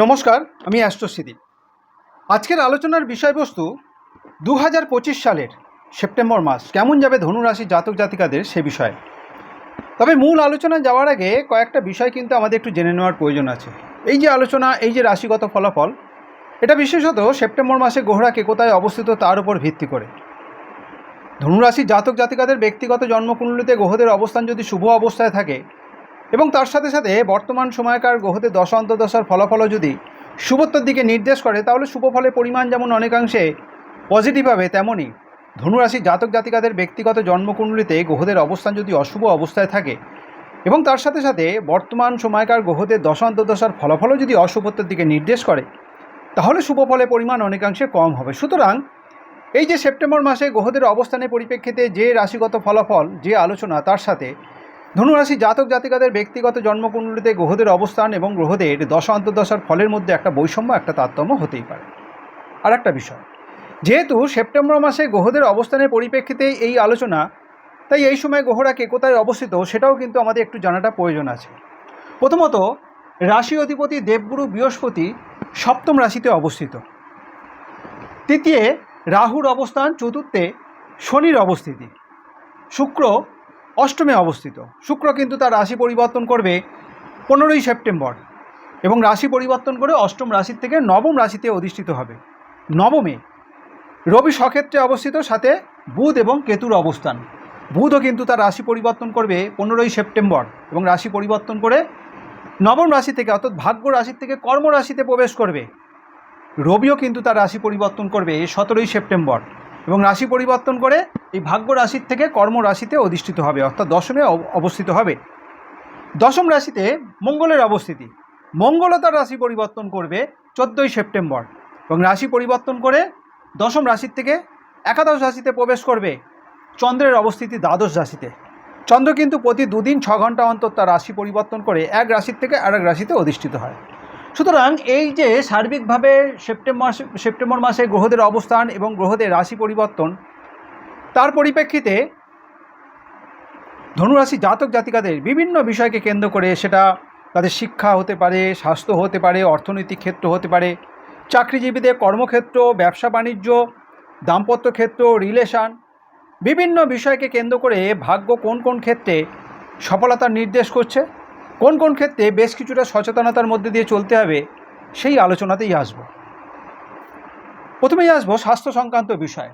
নমস্কার, আমি অ্যাস্ট্রোসিদি আজকের আলোচনার বিষয়বস্তু দু হাজার পঁচিশ সালের সেপ্টেম্বর মাস। কেমন যাবে ধনুরাশি জাতক জাতিকাদের সে বিষয়ে। তবে মূল আলোচনা যাওয়ার আগে কয়েকটা বিষয় কিন্তু আমাদের একটু জেনে নেওয়ার প্রয়োজন আছে। এই যে আলোচনা, এই যে রাশিগত ফলাফল, এটা বিশেষত সেপ্টেম্বর মাসে গ্রহরাকে কোথায় অবস্থিত তার উপর ভিত্তি করে। ধনুরাশি জাতক জাতিকাদের ব্যক্তিগত জন্মকুণ্ডলিতে গ্রহদের অবস্থান যদি শুভ অবস্থায় থাকে এবং তার সাথে সাথে বর্তমান সময়কার গ্রহদের দশা অন্তর্দশার ফলাফলও যদি শুভত্বর দিকে নির্দেশ করে, তাহলে শুভ ফলের পরিমাণ যেমন অনেকাংশে পজিটিভ হবে তেমনই ধনুরাশি জাতক জাতিকাদের ব্যক্তিগত জন্মকুণ্ডলিতে গ্রহদের অবস্থান যদি অশুভ অবস্থায় থাকে এবং তার সাথে সাথে বর্তমান সময়কার গ্রহদের দশা অন্তর্দশার ফলাফলও যদি অশুভত্বের দিকে নির্দেশ করে, তাহলে শুভ ফলের পরিমাণ অনেকাংশে কম হবে। সুতরাং এই যে সেপ্টেম্বর মাসে গ্রহদের অবস্থানের পরিপ্রেক্ষিতে যে রাশিগত ফলাফল, যে আলোচনা, তার সাথে ধনুরাশি জাতক জাতিকাদের ব্যক্তিগত জন্মকুণ্ডলিতে গ্রহদের অবস্থান এবং গ্রহদের দশা অন্তর্দশার ফলের মধ্যে একটা বৈষম্য, একটা তারতম্য হতেই পারে। আর একটা বিষয়, যেহেতু সেপ্টেম্বর মাসে গ্রহদের অবস্থানের পরিপ্রেক্ষিতে এই আলোচনা, তাই এই সময় গ্রহরা কে কোথায় অবস্থিত সেটাও কিন্তু আমাদের একটু জানাটা প্রয়োজন আছে। প্রথমত, রাশি অধিপতি দেবগুরু বৃহস্পতি সপ্তম রাশিতে অবস্থিত। তৃতীয়, রাহুর অবস্থান, চতুর্থে, শনির অবস্থিতি। শুক্র অষ্টমে অবস্থিত। শুক্র কিন্তু তার রাশি পরিবর্তন করবে পনেরোই সেপ্টেম্বর এবং রাশি পরিবর্তন করে অষ্টম রাশির থেকে নবম রাশিতে অধিষ্ঠিত হবে। নবমে রবি সক্ষেত্রে অবস্থিত, সাথে বুধ এবং কেতুর অবস্থান। বুধও কিন্তু তার রাশি পরিবর্তন করবে পনেরোই সেপ্টেম্বর এবং রাশি পরিবর্তন করে নবম রাশি থেকে, অর্থাৎ ভাগ্য রাশি থেকে কর্মরাশিতে প্রবেশ করবে। রবিও কিন্তু তার রাশি পরিবর্তন করবে সতেরোই সেপ্টেম্বর। এবং রাশি পরিবর্তন করে এই ভাগ্য রাশির থেকে কর্ম রাশিতে অধিষ্ঠিত হবে, অর্থাৎ দশমে অব- অবস্থিত হবে। দশম রাশিতে মঙ্গলের অবস্থিতি। মঙ্গলও তার রাশি পরিবর্তন করবে চোদ্দোই সেপ্টেম্বর এবং রাশি পরিবর্তন করে দশম রাশির থেকে একাদশ রাশিতে প্রবেশ করবে চন্দ্রের অবস্থিতি দ্বাদশ রাশিতে। চন্দ্র কিন্তু প্রতি দুদিন ছ ঘণ্টা অন্তর তার রাশি পরিবর্তন করে এক রাশির থেকে আরেক রাশিতে অধিষ্ঠিত হয়। সুতরাং এই যে সার্বিকভাবে সেপ্টেম্বর সেপ্টেম্বর মাসে গ্রহদের অবস্থান এবং গ্রহদের রাশি পরিবর্তন, তার পরিপ্রেক্ষিতে ধনুরাশি জাতক জাতিকাদের বিভিন্ন বিষয়কে কেন্দ্র করে সেটা তাদের শিক্ষা হতে পারে, স্বাস্থ্য হতে পারে, অর্থনৈতিক ক্ষেত্র হতে পারে, চাকরিজীবীদের কর্মক্ষেত্র, ব্যবসা বাণিজ্য, দাম্পত্য ক্ষেত্র, রিলেশন, বিভিন্ন বিষয়কে কেন্দ্র করে ভাগ্য কোন কোন ক্ষেত্রে সফলতার নির্দেশ করছে? কোন কোন ক্ষেত্রে বেশ কিছুটা সচেতনতার মধ্যে দিয়ে চলতে হবে, সেই আলোচনাতেই আসব। প্রথমেই আসব স্বাস্থ্য সংক্রান্ত বিষয়।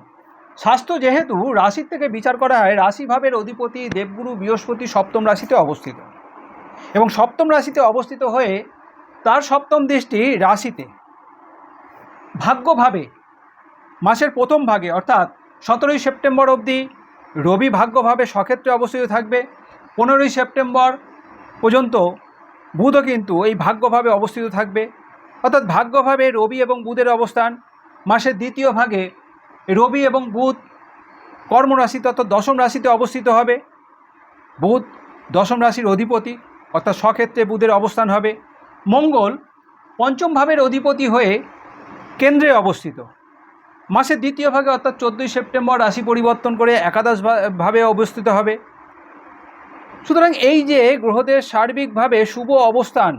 স্বাস্থ্য যেহেতু রাশির থেকে বিচার করা হয় রাশিভাবের অধিপতি দেবগুরু বৃহস্পতি সপ্তম রাশিতে অবস্থিত। এবং সপ্তম রাশিতে অবস্থিত হয়ে তার সপ্তম দৃষ্টি রাশিতে। ভাগ্যভাবে মাসের প্রথম ভাগে, অর্থাৎ সতেরোই সেপ্টেম্বর অবধি রবি ভাগ্যভাবে সক্ষেত্রে অবস্থিত থাকবে। পনেরোই সেপ্টেম্বর পর্যন্ত বুধও কিন্তু এই ভাগ্যভাবে অবস্থিত থাকবে। অর্থাৎ ভাগ্যভাবে রবি এবং বুধের অবস্থান মাসের দ্বিতীয় ভাগে রবি এবং বুধ কর্মরাশিতে অর্থাৎ দশম রাশিতে অবস্থিত হবে। বুধ দশম রাশির অধিপতি, অর্থাৎ স্বক্ষেত্রে বুধের অবস্থান হবে। মঙ্গল পঞ্চম ভাবের অধিপতি হয়ে কেন্দ্রে অবস্থিত। মাসের দ্বিতীয় ভাগে অর্থাৎ চোদ্দোই সেপ্টেম্বর রাশি পরিবর্তন করে একাদশ ভাবে অবস্থিত হবে। সুতরাং এই যে গ্রহদের সার্বিকভাবে শুভ অবস্থান,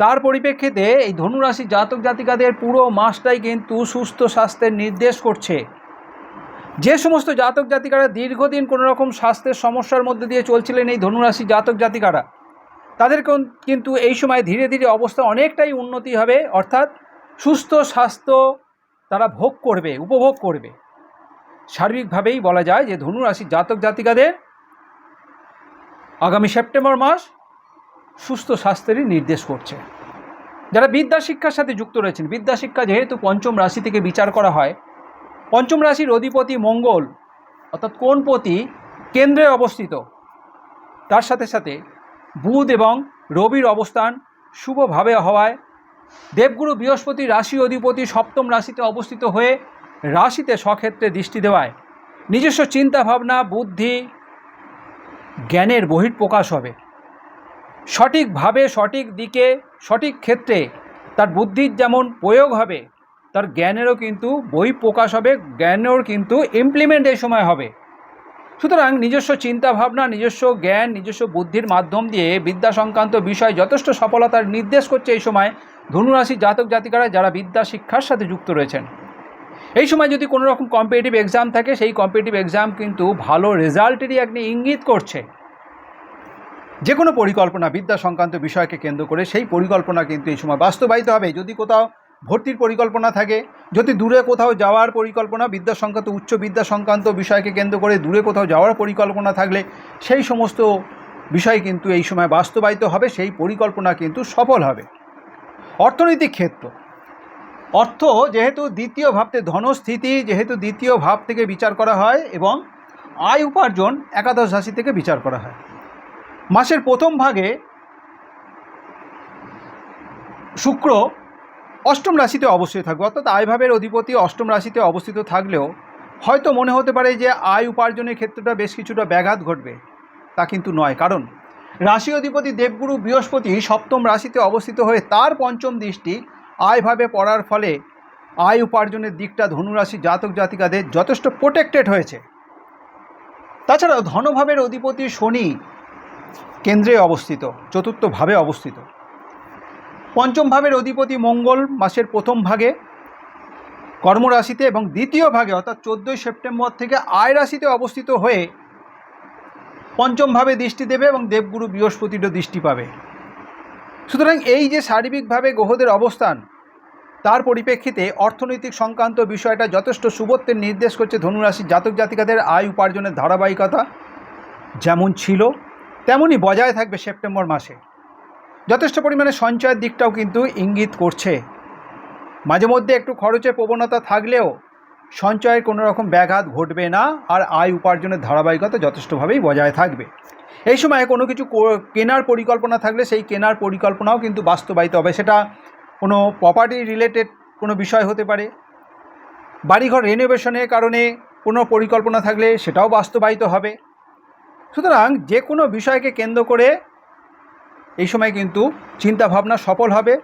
তার পরিপ্রেক্ষিতে এই ধনুরাশি জাতক জাতিকাদের পুরো মাসটাই কিন্তু সুস্থ স্বাস্থ্যের নির্দেশ করছে। যে সমস্ত জাতক জাতিকারা দীর্ঘদিন কোনো রকম স্বাস্থ্যের সমস্যার মধ্যে দিয়ে চলছিলেন এই ধনুরাশি জাতক জাতিকারা, তাদের কিন্তু এই সময় ধীরে ধীরে অবস্থা অনেকটাই উন্নতি হবে, অর্থাৎ সুস্থ স্বাস্থ্য তারা ভোগ করবে, উপভোগ করবে। সার্বিকভাবেই বলা যায় যে ধনুরাশি জাতক জাতিকাদের আগামী সেপ্টেম্বর মাস সুস্থ স্বাস্থ্যেরই নির্দেশ করছে। যারা বিদ্যা শিক্ষার সাথে যুক্ত রয়েছেন, বিদ্যা শিক্ষা যেহেতু পঞ্চম রাশি থেকে বিচার করা হয়, পঞ্চম রাশির অধিপতি মঙ্গল, অর্থাৎ কোনপতি কেন্দ্রে অবস্থিত, তার সাথে সাথে বুধ এবং রবির অবস্থান শুভভাবে হওয়ায় দেবগুরু বৃহস্পতি রাশি অধিপতি সপ্তম রাশিতে অবস্থিত হয়ে রাশিতে স্বক্ষেত্রে দৃষ্টি দেওয়ায় নিজস্ব চিন্তা ভাবনা বুদ্ধি জ্ঞানের বহিঃপ্রকাশ হবে। সঠিকভাবে সঠিক দিকে, সঠিক ক্ষেত্রে তার বুদ্ধির যেমন প্রয়োগ হবে, তার জ্ঞানেরও কিন্তু বই প্রকাশ হবে, জ্ঞানেরও কিন্তু ইমপ্লিমেন্ট এই সময় হবে। সুতরাং নিজস্ব চিন্তা ভাবনা নিজস্ব জ্ঞান, নিজস্ব বুদ্ধির মাধ্যম দিয়ে বিদ্যা সংক্রান্ত বিষয় যথেষ্ট সফলতার নির্দেশ করছে এই সময় ধনুরাশি জাতক জাতিকারা যারা বিদ্যা শিক্ষার সাথে যুক্ত রয়েছেন। এই সময় যদি কোনো রকম কম্পিটিটিভ এক্সাম থাকে, সেই কম্পিটিটিভ এক্সাম কিন্তু ভালো রেজাল্টেরই একটি ইঙ্গিত করছে। যে কোনো পরিকল্পনা বিদ্যা সংক্রান্ত বিষয়কে কেন্দ্র করে সেই পরিকল্পনা কিন্তু এই সময় বাস্তবায়িত হবে। যদি কোথাও ভর্তির পরিকল্পনা থাকে, যদি দূরে কোথাও যাওয়ার পরিকল্পনা, বিদ্যা সংক্রান্ত, উচ্চ বিদ্যা সংক্রান্ত বিষয়কে কেন্দ্র করে দূরে কোথাও যাওয়ার পরিকল্পনা থাকলে সেই সমস্ত বিষয় কিন্তু এই সময় বাস্তবায়িত হবে, সেই পরিকল্পনা কিন্তু সফল হবে। অর্থনৈতিক ক্ষেত্র অর্থ যেহেতু দ্বিতীয় ভাবতে ধনস্থিতি, যেহেতু দ্বিতীয় ভাব থেকে বিচার করা হয় এবং আয় উপার্জন একাদশ রাশি থেকে বিচার করা হয়। মাসের প্রথম ভাগে শুক্র অষ্টম রাশিতে অবস্থিত থাকবে, অর্থাৎ আয়ভাবের অধিপতি অষ্টম রাশিতে অবস্থিত থাকলেও হয়তো মনে হতে পারে যে আয় উপার্জনের ক্ষেত্রটা বেশ কিছুটা ব্যাঘাত ঘটবে, তা কিন্তু নয়। কারণ রাশি অধিপতি দেবগুরু বৃহস্পতি সপ্তম রাশিতে অবস্থিত হয়ে তার পঞ্চম দৃষ্টি আয়ভাবে পড়ার ফলে আয় উপার্জনের দিকটা ধনুরাশি জাতক জাতিকাদের যথেষ্ট প্রোটেক্টেড হয়েছে। তাছাড়াও ধনভাবের অধিপতি শনি কেন্দ্রে অবস্থিত চতুর্থভাবে অবস্থিত। পঞ্চম ভাবের অধিপতি মঙ্গল মাসের প্রথম ভাগে, কর্মরাশিতে এবং দ্বিতীয় ভাগে অর্থাৎ চোদ্দোই সেপ্টেম্বর থেকে আয় রাশিতে অবস্থিত হয়ে পঞ্চমভাবে দৃষ্টি দেবে এবং দেবগুরু বৃহস্পতিরও দৃষ্টি পাবে। সুতরাং এই যে শারীরিকভাবে গ্রহদের অবস্থান, তার পরিপ্রেক্ষিতে অর্থনৈতিক সংক্রান্ত বিষয়টা যথেষ্ট সুবত্বের নির্দেশ করছে ধনুরাশির জাতক জাতিকাদের আয় উপার্জনের ধারাবাহিকতা যেমন ছিল, তেমনই বজায় থাকবে সেপ্টেম্বর মাসে। যথেষ্ট পরিমাণে সঞ্চয়ের দিকটাও কিন্তু ইঙ্গিত করছে। মাঝে মধ্যে একটু খরচের প্রবণতা থাকলেও সঞ্চয়ের কোনো রকম ব্যাঘাত ঘটবে না আর আয় উপার্জনের ধারাবাহিকতা যথেষ্টভাবেই বজায় থাকবে। এই সময় কোনো কিছু কেনার পরিকল্পনা থাকলে সেই কেনার পরিকল্পনাও কিন্তু বাস্তবায়িত হবে। সেটা কোনো প্রপার্টি রিলেটেড কোনো বিষয় হতে পারে। বাড়িঘর রেনোভেশনের কারণে কোনো পরিকল্পনা থাকলে সেটাও বাস্তবায়িত হবে। সুতরাং যে কোনো বিষয়কে কেন্দ্র করে এই সময় কিন্তু চিন্তাভাবনা সফল হবে।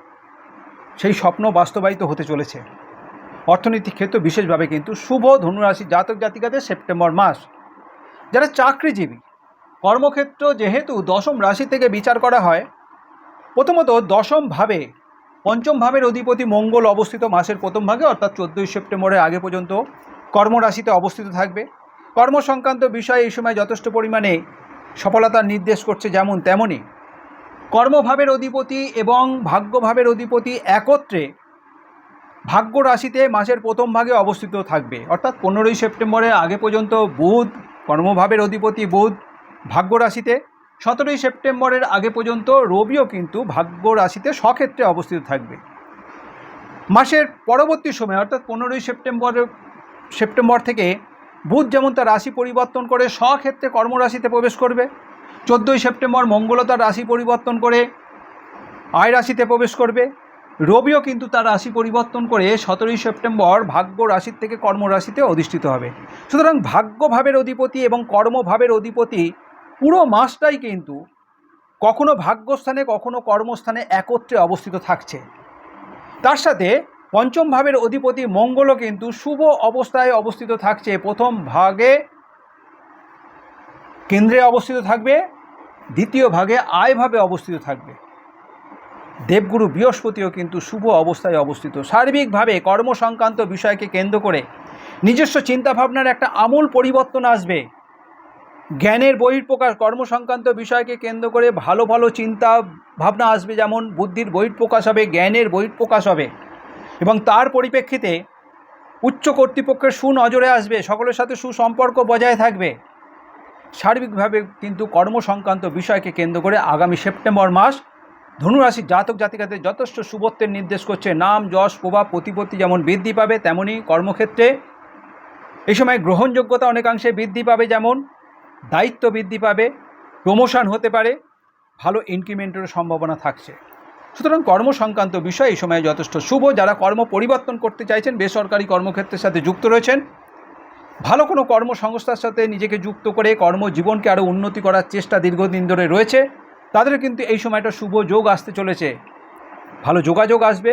সেই স্বপ্ন বাস্তবায়িত হতে চলেছে। অর্থনৈতিক ক্ষেত্র বিশেষভাবে কিন্তু শুভ ধনুরাশি জাতক জাতিকাদের সেপ্টেম্বর মাস। যারা চাকরিজীবী, কর্মক্ষেত্র যেহেতু দশম রাশি থেকে বিচার করা হয়, প্রথমত দশম ভাবে, পঞ্চম ভাবের অধিপতি মঙ্গল অবস্থিত মাসের প্রথম ভাগে, অর্থাৎ চোদ্দোই সেপ্টেম্বরের আগে পর্যন্ত কর্মরাশিতে অবস্থিত থাকবে। কর্ম সংক্রান্ত বিষয়ে এই সময় যথেষ্ট পরিমাণে সফলতার নির্দেশ করছে যেমন তেমনই। কর্মভাবের অধিপতি এবং ভাগ্যভাবের অধিপতি একত্রে ভাগ্য রাশিতে মাসের প্রথম ভাগে অবস্থিত থাকবে। অর্থাৎ পনেরোই সেপ্টেম্বরের আগে পর্যন্ত বুধ, কর্মভাবের অধিপতি বুধ ভাগ্য রাশিতে। সতেরোই সেপ্টেম্বরের আগে পর্যন্ত রবিও কিন্তু ভাগ্য রাশিতে স্বক্ষেত্রে অবস্থিত থাকবে। মাসের পরবর্তী সময়, অর্থাৎ পনেরোই সেপ্টেম্বর সেপ্টেম্বর থেকে বুধ যেমন তার রাশি পরিবর্তন করে স্বক্ষেত্রে কর্মরাশিতে প্রবেশ করবে। চোদ্দোই সেপ্টেম্বর মঙ্গল তার রাশি পরিবর্তন করে আয় রাশিতে প্রবেশ করবে। রবিও কিন্তু তার রাশি পরিবর্তন করে সতেরোই সেপ্টেম্বর ভাগ্য রাশির থেকে কর্মরাশিতে অধিষ্ঠিত হবে। সুতরাং ভাগ্যভাবের অধিপতি এবং কর্মভাবের অধিপতি পুরো মাসটাই কিন্তু কখনো ভাগ্যস্থানে, কখনো কর্মস্থানে একত্রে অবস্থিত থাকছে। তার সাথে পঞ্চম ভাবের অধিপতি মঙ্গলও কিন্তু শুভ অবস্থায় অবস্থিত থাকছে। প্রথম ভাগে কেন্দ্রে অবস্থিত থাকবে, দ্বিতীয় ভাগে আয়ভাবে অবস্থিত থাকবে। দেবগুরু বৃহস্পতিও কিন্তু শুভ অবস্থায় অবস্থিত। সার্বিকভাবে কর্ম সংক্রান্ত বিষয়কে কেন্দ্র করে নিজস্ব চিন্তাভাবনার একটা আমূল পরিবর্তন আসবে। জ্ঞানের বহির্প্রকাশ কর্ম সংক্রান্ত বিষয়কে কেন্দ্র করে ভালো ভালো চিন্তা ভাবনা আসবে, যেমন বুদ্ধির বহির্প্রকাশ হবে, জ্ঞানের বহির্প্রকাশ হবে এবং তার পরিপ্রেক্ষিতে উচ্চ কর্তৃপক্ষের সুনজরে আসবে, সকলের সাথে সুসম্পর্ক বজায় থাকবে। সার্বিকভাবে কিন্তু কর্মসংক্রান্ত বিষয়কে কেন্দ্র করে আগামী সেপ্টেম্বর মাস ধনুরাশির জাতক জাতিকাদের যথেষ্ট শুভত্বের নির্দেশ করছে। নাম, যশ, প্রভাব, প্রতিপত্তি যেমন বৃদ্ধি পাবে তেমনই কর্মক্ষেত্রে এই সময় গ্রহণযোগ্যতা অনেকাংশে বৃদ্ধি পাবে যেমন দায়িত্ব বৃদ্ধি পাবে প্রমোশন হতে পারে, ভালো ইনক্রিমেন্টের সম্ভাবনা থাকছে। সুতরাং কর্ম সংক্রান্ত বিষয় এই সময়ে যথেষ্ট শুভ। যারা কর্ম পরিবর্তন করতে চাইছেন, বেসরকারি কর্মক্ষেত্রের সাথে যুক্ত রয়েছেন, ভালো কোনো কর্মসংস্থার সাথে নিজেকে যুক্ত করে কর্মজীবনকে আরও উন্নতি করার চেষ্টা দীর্ঘদিন ধরে রয়েছে। তাদের কিন্তু এই সময়টা শুভ যোগ আসতে চলেছে। ভালো যোগাযোগ আসবে,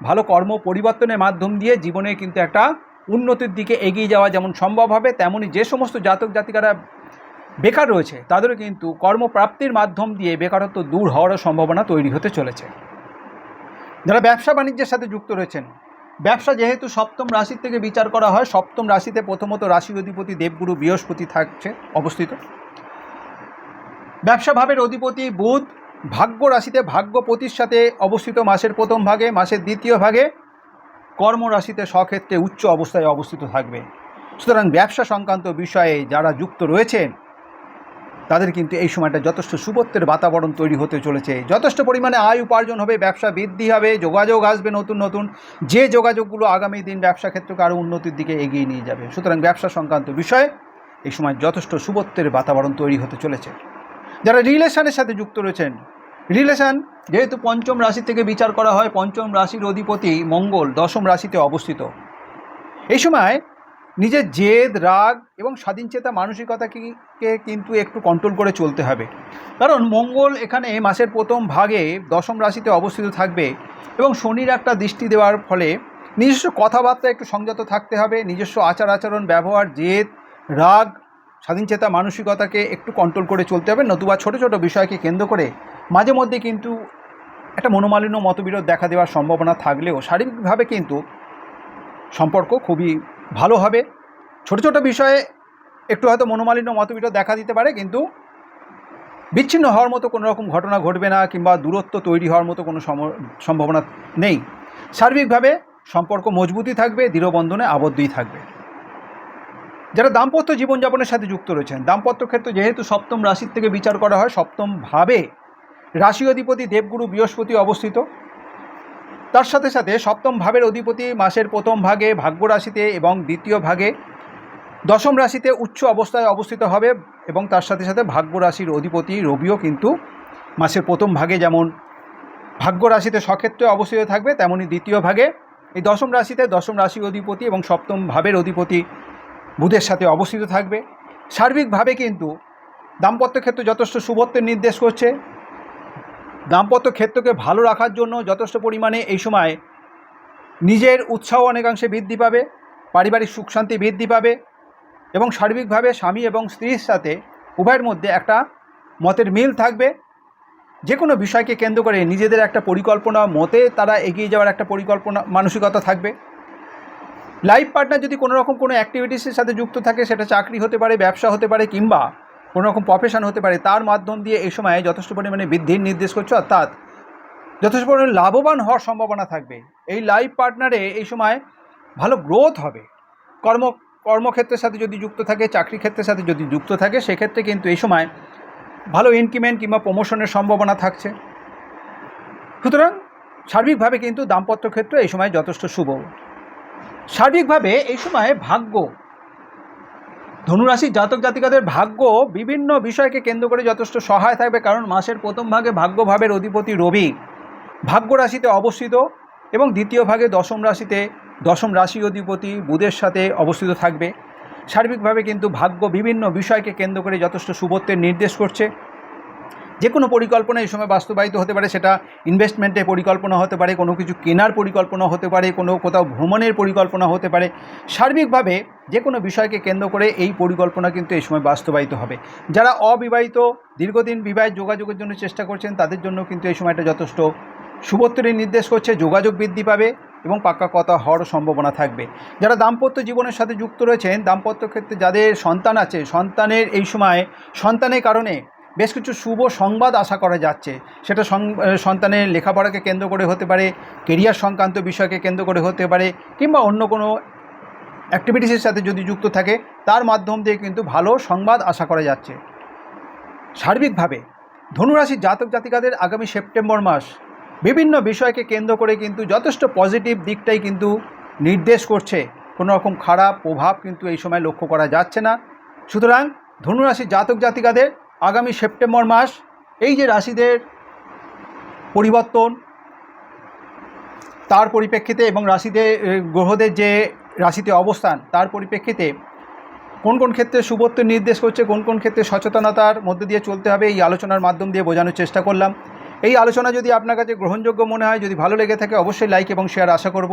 ভালো কর্ম পরিবর্তনের মাধ্যম দিয়ে জীবনে কিন্তু একটা উন্নতির দিকে এগিয়ে যাওয়া যেমন সম্ভব হবে তেমনই যে সমস্ত জাতক জাতিকারা বেকার রয়েছে, তাদেরও কিন্তু কর্মপ্রাপ্তির মাধ্যম দিয়ে বেকারত্ব দূর হওয়ারও সম্ভাবনা তৈরি হতে চলেছে। যারা ব্যবসা বাণিজ্যের সাথে যুক্ত রয়েছেন, ব্যবসা যেহেতু সপ্তম রাশি থেকে বিচার করা হয়, সপ্তম রাশিতে প্রথমত রাশির অধিপতি দেবগুরু বৃহস্পতি থাকছে, অবস্থিত। ব্যবসা ভাবের অধিপতি বুধ ভাগ্য রাশিতে ভাগ্যপতির সাথে অবস্থিত মাসের প্রথম ভাগে, মাসের দ্বিতীয় ভাগে কর্মরাশিতে স্বক্ষেত্রে উচ্চ অবস্থায় অবস্থিত থাকবে। সুতরাং ব্যবসা সংক্রান্ত বিষয়ে যারা যুক্ত রয়েছেন, তাদের কিন্তু এই সময়টা যথেষ্ট সুবত্বের বাতাবরণ তৈরি হতে চলেছে। যথেষ্ট পরিমাণে আয় উপার্জন হবে, ব্যবসা বৃদ্ধি হবে, যোগাযোগ আসবে নতুন নতুন। যে যোগাযোগগুলো আগামী দিন ব্যবসা ক্ষেত্রকে আরও উন্নতির দিকে এগিয়ে নিয়ে যাবে। সুতরাং ব্যবসা সংক্রান্ত বিষয়ে এই সময় যথেষ্ট সুবত্বের বাতাবরণ তৈরি হতে চলেছে। যারা রিলেশনের সাথে যুক্ত রয়েছেন, রিলেশন যেহেতু পঞ্চম রাশি থেকে বিচার করা হয়, পঞ্চম রাশির অধিপতি মঙ্গল দশম রাশিতে অবস্থিত। এই সময় নিজের জেদ, রাগ এবং স্বাধীনচেতা মানসিকতাকে কিন্তু একটু কন্ট্রোল করে চলতে হবে। কারণ মঙ্গল এখানে মাসের প্রথম ভাগে দশম রাশিতে অবস্থিত থাকবে এবং শনির একটা দৃষ্টি দেওয়ার ফলে নিজস্ব কথাবার্তা একটু সংযত থাকতে হবে, নিজস্ব আচার আচরণ ব্যবহার, জেদ, রাগ স্বাধীনচেতা মানসিকতাকে একটু কন্ট্রোল করে চলতে হবে, নতুবা ছোটো ছোটো বিষয়কে কেন্দ্র করে মাঝে মধ্যে কিন্তু একটা মনোমালিন্য মতবিরোধ দেখা দেওয়ার সম্ভাবনা থাকলেও শারীরিকভাবে কিন্তু সম্পর্ক খুবই ভালো হবে। ছোটো ছোটো বিষয়ে একটু হয়তো মনোমালিন্য মতবিরোধ দেখা দিতে পারে, কিন্তু বিচ্ছিন্ন হওয়ার মতো কোনো রকম ঘটনা ঘটবে না কিংবা দূরত্ব তৈরি হওয়ার মতো কোনো সম- সম্ভাবনা নেই। সার্বিকভাবে সম্পর্ক মজবুতই থাকবে দৃঢ়বন্ধনে আবদ্ধই থাকবে। যারা দাম্পত্য জীবনযাপনের সাথে যুক্ত রয়েছেন, দাম্পত্য ক্ষেত্রে যেহেতু সপ্তম রাশির থেকে বিচার করা হয়, সপ্তম ভাবে রাশি অধিপতি দেবগুরু বৃহস্পতি অবস্থিত। তার সাথে সাথে সপ্তম ভাবের অধিপতি মাসের প্রথম ভাগে ভাগ্য রাশিতে এবং দ্বিতীয় ভাগে দশম রাশিতে উচ্চ অবস্থায় অবস্থিত হবে এবং তার সাথে সাথে ভাগ্য রাশির অধিপতি রবিও কিন্তু মাসের প্রথম ভাগে যেমন ভাগ্য রাশিতে সক্ষেত্রে অবস্থিত থাকবে, তেমনি দ্বিতীয় ভাগে। এই দশম রাশিতে দশম রাশি অধিপতি এবং সপ্তম ভাবের অধিপতি বুধের সাথে অবস্থিত থাকবে। সার্বিকভাবে কিন্তু দাম্পত্য ক্ষেত্র যথেষ্ট শুভত্বের নির্দেশ করছে। দাম্পত্য ক্ষেত্রকে ভালো রাখার জন্য যথেষ্ট পরিমাণে এই সময় নিজের উৎসাহ অনেকাংশে বৃদ্ধি পাবে, পারিবারিক সুখ শান্তি বৃদ্ধি পাবে এবং সার্বিকভাবে স্বামী এবং স্ত্রীর সাথে উভয়ের মধ্যে একটা মতের মিল থাকবে। যে কোনো বিষয়কে কেন্দ্র করে নিজেদের একটা পরিকল্পনা, মতে তারা এগিয়ে যাওয়ার একটা পরিকল্পনা, মানসিকতা থাকবে। লাইফ পার্টনার যদি কোনো রকম কোনো অ্যাক্টিভিটিসের সাথে যুক্ত থাকে, সেটা চাকরি হতে পারে, ব্যবসা হতে পারে, কিংবা কোনো রকম প্রফেশন হতে পারে, তার মাধ্যম দিয়ে এই সময় যথেষ্ট পরিমাণে বৃদ্ধির নির্দেশ করছে, অর্থাৎ যথেষ্ট পরিমাণে লাভবান হওয়ার সম্ভাবনা থাকবে। এই লাইফ পার্টনারে এই সময় ভালো গ্রোথ হবে। কর্ম, কর্মক্ষেত্রের সাথে যদি যুক্ত থাকে, চাকরি ক্ষেত্রের সাথে যদি যুক্ত থাকে, সেক্ষেত্রে কিন্তু এই সময় ভালো ইনক্রিমেন্ট কিংবা প্রমোশনের সম্ভাবনা থাকছে। সুতরাং সার্বিকভাবে কিন্তু দাম্পত্য ক্ষেত্র এই সময় যথেষ্ট শুভ। সার্বিকভাবে এই সময় ভাগ্য। ধনুরাশি জাতক জাতিকাদের ভাগ্য বিভিন্ন বিষয়কে কেন্দ্র করে যথেষ্ট সহায় থাকবে কারণ মাসের প্রথম ভাগে ভাগ্যভাবের অধিপতি রবি। ভাগ্য রাশিতে অবস্থিত এবং দ্বিতীয় ভাগে দশম রাশিতে দশম রাশি অধিপতি বুধের সাথে অবস্থিত থাকবে। সার্বিকভাবে কিন্তু ভাগ্য বিভিন্ন বিষয়কে কেন্দ্র করে যথেষ্ট শুভত্বের নির্দেশ করছে। যে কোনো পরিকল্পনা এই সময় বাস্তবায়িত হতে পারে, সেটা ইনভেস্টমেন্টের পরিকল্পনা হতে পারে, কোনো কিছু কেনার পরিকল্পনা হতে পারে, কোনো কোথাও ভ্রমণের পরিকল্পনা হতে পারে, সার্বিকভাবে যে কোনো বিষয়কে কেন্দ্র করে এই পরিকল্পনা কিন্তু এই সময় বাস্তবায়িত হবে। যারা অবিবাহিত, দীর্ঘদিন বিবাহের যোগাযোগের জন্য চেষ্টা করছেন, তাদের জন্য কিন্তু এই সময়টা যথেষ্ট শুভত্বের নির্দেশ করছে, যোগাযোগ বৃদ্ধি পাবে এবং পাক্কা কথা হওয়ার সম্ভাবনা থাকবে। যারা দাম্পত্য জীবনের সাথে যুক্ত রয়েছেন, দাম্পত্য ক্ষেত্রে যাদের সন্তান আছে, সন্তানের এই সময় সন্তানের কারণে বেশ কিছু শুভ সংবাদ আশা করা যাচ্ছে। সেটা সন্তানের লেখাপড়াকে কেন্দ্র করে হতে পারে কেরিয়ার সংক্রান্ত বিষয়কে কেন্দ্র করে হতে পারে, কিংবা অন্য কোনো অ্যাক্টিভিটিসের সাথে যদি যুক্ত থাকে, তার মাধ্যম দিয়ে কিন্তু ভালো সংবাদ আশা করা যাচ্ছে। সার্বিকভাবে, ধনুরাশির জাতক জাতিকাদের আগামী সেপ্টেম্বর মাস বিভিন্ন বিষয়কে কেন্দ্র করে কিন্তু যথেষ্ট পজিটিভ দিকটাই কিন্তু নির্দেশ করছে। কোনো রকম খারাপ প্রভাব কিন্তু এই সময় লক্ষ্য করা যাচ্ছে না। সুতরাং ধনুরাশির জাতক জাতিকাদের আগামী সেপ্টেম্বর মাস এই যে রাশিদের পরিবর্তন, তার পরিপ্রেক্ষিতে এবং রাশিদের গ্রহদের যে রাশিতে অবস্থান, তার পরিপ্রেক্ষিতে কোন কোন ক্ষেত্রে শুভত্ব নির্দেশ করছে, কোন কোন ক্ষেত্রে সচেতনতার মধ্যে দিয়ে চলতে হবে, এই আলোচনার মাধ্যম দিয়ে বোঝানোর চেষ্টা করলাম। এই আলোচনা যদি আপনার কাছে গ্রহণযোগ্য মনে হয়, যদি ভালো লেগে থাকে, অবশ্যই লাইক এবং শেয়ার আশা করব।